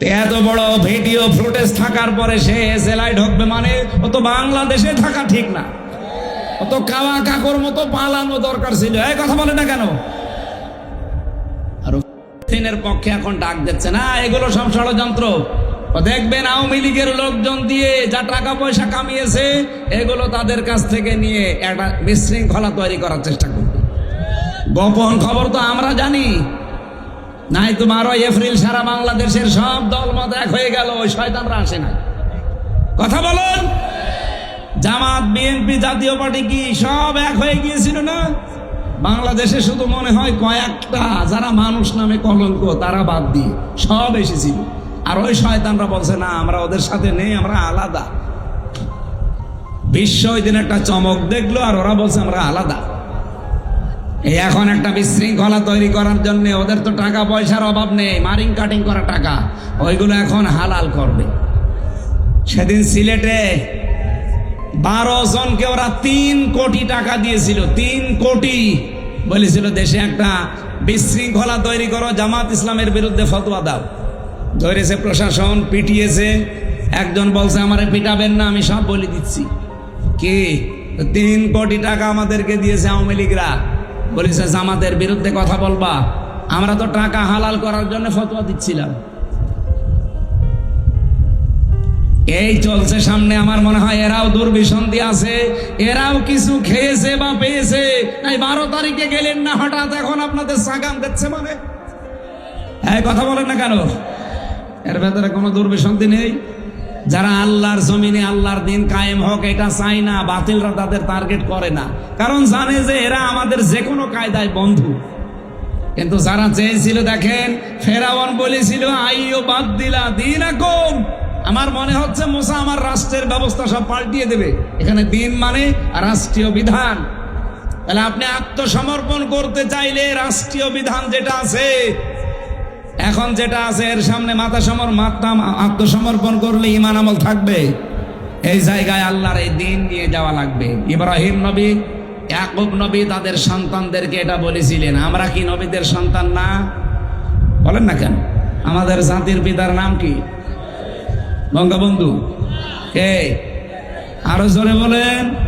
এত বড় video footage থাকার পরে সে জেলায় ঢুকবে মানে ও তো বাংলাদেশে থাকা ঠিক না। ও তো কাওয়া কাকর মতো পালানো দরকার ছিল। এই কথা বলে না কেন? আর দিনের পক্ষে এখন ডাক দিচ্ছে না, এগুলো সব ষড়যন্ত্র। দেখবেন আওয়ামী লীগের লোকজন দিয়ে যা টাকা পয়সা কামিয়েছে, এগুলো তাদের কাছ থেকে নিয়ে একটা বিশৃঙ্খলা তৈরি করার চেষ্টা করবে। গোপন খবর তো আমরা জানি। নাই তো বারোই এপ্রিল সারা বাংলাদেশের সব দল মত এক হয়ে গেল, ওই শয়তানরা আসে না কথা বলুন। জামাত, বিএনপি, জাতীয় পার্টি কি সব এক হয়ে গিয়েছিল না? বাংলাদেশে শুধু মনে হয় কয়েকটা, যারা মানুষ নামে কলঙ্ক, তারা বাদ দিয়ে সব এসেছিল। আর ওই শয়তানরা বলছে, না, আমরা ওদের সাথে নেই, আমরা আলাদা। বিশ্ব ওই দিন একটা চমক দেখল, আর ওরা বলছে, আমরা আলাদা। এখন একটা বিশৃঙ্খলা তৈরি করার জন্য ওদের তো টাকা পয়সার অভাব নেই, মারিং কাটিং করা টাকা। ওইগুলো এখন হালাল করবে। সেদিন সিলেটে বারো জনকে ওরা তিন কোটি টাকা দিয়েছিল, তিন কোটি বলেছিল, দেশে একটা বিশৃঙ্খলা তৈরি করো, জামাত ইসলামের বিরুদ্ধে ফতোয়া দাও। ধরেছে প্রশাসন, পিটিয়েছে। একজন বলছে, আমারে পিটাবেন না, আমি সব বলে দিচ্ছি। কে? তিন কোটি টাকা আমাদেরকে দিয়েছে আওয়ামী লীগরা। বলেছে জামাতের বিরুদ্ধে কথা বলবা। আমরা তো টাকা হালাল করার জন্য ফতোয়া দিচ্ছিলাম। এই চলছে সামনে, আমার মনে হয় এরাও দুর্বিসন্ধি আছে, এরাও কিছু খেয়েছে বা পেয়েছে। এই বারো তারিখে গেলেন না, হঠাৎ এখন আপনাদের সাগাম দিচ্ছে মানে? এই কথা বলেন না কেন? এর ভেতরে কোনো দুর্বিসন্ধি নেই। যারা আল্লাহর জমিনে আল্লাহর দিন কায়েম হোক, এটা চাই না, বাতিলরা তাদের টার্গেট করে না। কারণ জানে যে এরা আমাদের যে কোনো কায়দায় বন্ধু। কিন্তু যারা চেয়েছিল, দেখেন, ফেরাওয়ান বলেছিল আইও বাদ দিলা দিন এখন আমার মনে হচ্ছে মোসা আমার রাষ্ট্রের ব্যবস্থা সব পাল্টিয়ে দেবে। এখানে দিন মানে রাষ্ট্রীয় বিধান। তাহলে আপনি আত্মসমর্পণ করতে চাইলে রাষ্ট্রীয় বিধান যেটা আছে এখন যেটা আছে, এর সামনে মাথা সমর মাথা আত্মসমর্পণ করলে ইমান আমল থাকবে। এই জায়গায় আল্লাহর এই দিন নিয়ে যাওয়া লাগবে। ইব্রাহিম নবী, ইয়াকুব নবী তাদের সন্তানদেরকে এটা বলেছিলেন, আমরা কি নবীদের সন্তান না? বলেন না কেন? আমাদের জাতির পিতার নাম কি? বঙ্গবন্ধু। কে? আরও জোরে বলেন।